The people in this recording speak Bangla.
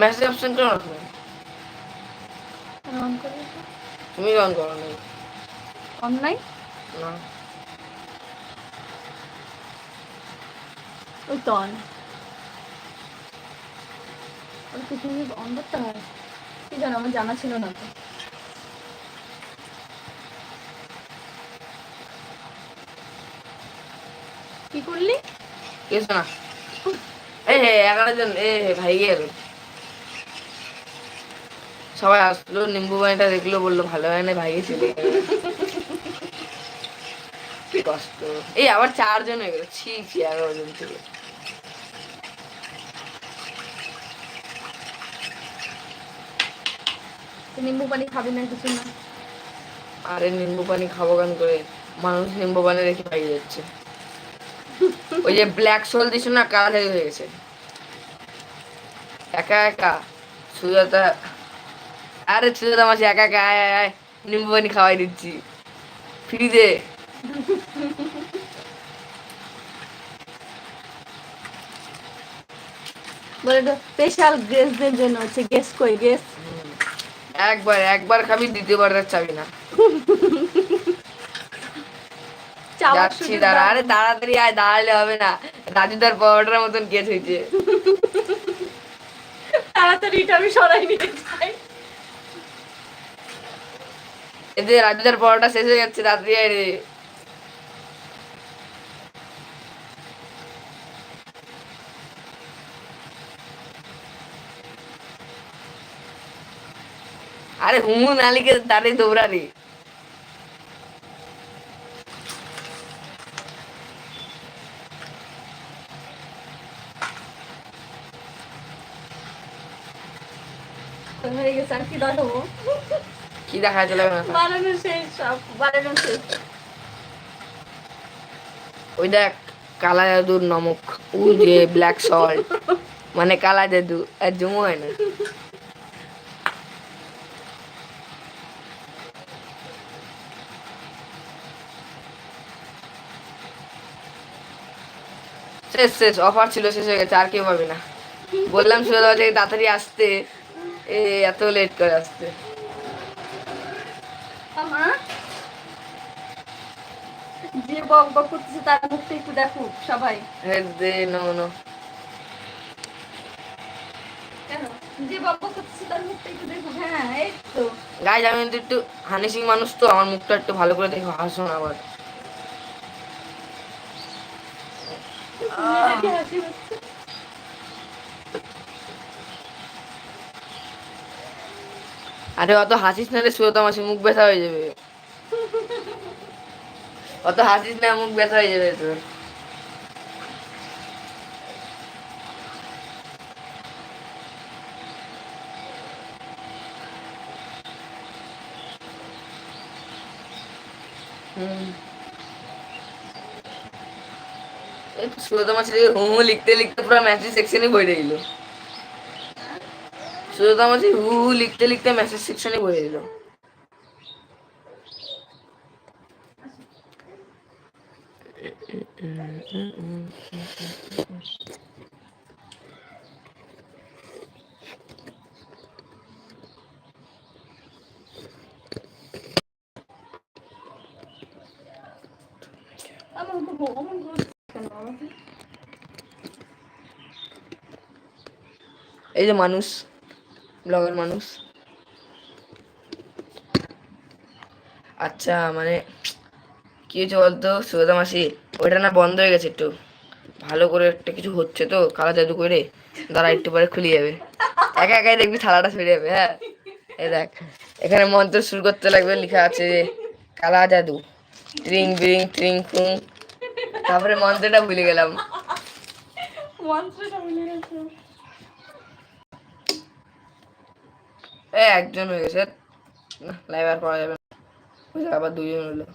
মেসেজ অপশন কেন রাখবে অন করে তুমি অন করো নাই অনলাইন না। ওই তো অন ওর কিছু অন করতে হয় কি জানো আমার জানা ছিল না তো। কি করলি? কিছু না এই এগারো জন এ ভাই গেল। সবাই আসলো নিম্বু পানিটা দেখল বলল ভালো হয় না ভাই চলে কষ্ট। এই আবার চারজন হয়ে গেল। ছি ছি এগারো জন থেকে নিম্বু পানি খাবি না কিছু না? আরে নিম্বু পানি খাব কেন করে? মানুষ নিম্বু পানি রেখে পাই যাচ্ছে। ওই যে ব্ল্যাক সোল না কালা হয়ে গেছে। একা একা। সুজাতা আরে সুজাতা মাসি একা একা আয় আয় আয় নিম্বু পানি খাওয়াই দিচ্ছি। তো স্পেশাল গেস্টদের জন্য হচ্ছে গেস্ট কই গেস্ট একবার একবার খাবি দ্বিতীয়বার চাবি না। যাচ্ছি দাঁড়া আরে তাড়াতাড়ি আয় দাঁড়ালে হবে না। রাজুদার পরোটার মতন কেস হয়েছে। তাড়াতাড়ি এটা আমি সরাই নিয়ে যাই। এতে রাজুদার পরোটা শেষ হয়ে যাচ্ছে তাড়াতাড়ি আয় রে আরে হুমু নালিকে দাঁড়িয়ে দৌড়ালি হয়ে গেছে আর কি দেখাবো কি দেখা শেষ ওই দেখ কালা জাদুর নমক যে ব্ল্যাক সল্ট মানে কালা জাদু আর জমু হয় না। শেষ শেষ অফার ছিল শেষ হয়ে গেছে আর কেউ পাবে না। বললাম সুযোগ তাড়াতাড়ি আসতে। এ এত লেট করে আসতে আমার যে বক বক করতেছে তার মুখটা একটু দেখো সবাই। হ্যাঁ নো নো যে বক বক করতেছে তার মুখটা একটু দেখো। হ্যাঁ এই তো। গাইজ আমি কিন্তু একটু হানি মানুষ তো আমার মুখটা একটু ভালো করে দেখো হাসো না আবার। হাসি হচ্ছে। আরে অত হাসিস না রে সুরত মাসি মুখ ব্যথা হয়ে যাবে। অত হাসিস না, মুখ ব্যথা হয়ে যাবে তোর। হুম। এই তো সুরত মাসি হুমু লিখতে লিখতে পুরো মেসেজ সেকশনে বইরে দিল। সুরত মাসি হু হু লিখতে লিখতে মেসেজ সেকশনে বইরে দিল আমার তো ভগবান করছে কেন আমাকে এই যে মানুষ ব্লগের মানুষ আচ্ছা মানে কি হয়েছে বলতো সুগতা মাসি ওইটা না বন্ধ হয়ে গেছে একটু। ভালো করে একটা কিছু হচ্ছে তো কালা জাদু করে দাঁড়া একটু পরে খুলে যাবে। একা একাই দেখবি থালাটা সরে যাবে হ্যাঁ? এই দেখ এখানে মন্ত্র শুরু করতে লাগবে লেখা আছে যে কালা জাদু। ট্রিং বিরিং ট্রিং ফুং তারপরে মন্ত্রটা ভুলে গেলাম। মন্ত্রটা ভুলে গেছে। এ একজন হয়ে গেছে। লাইভ আর করা যাবে না। আবার দুজন হলো।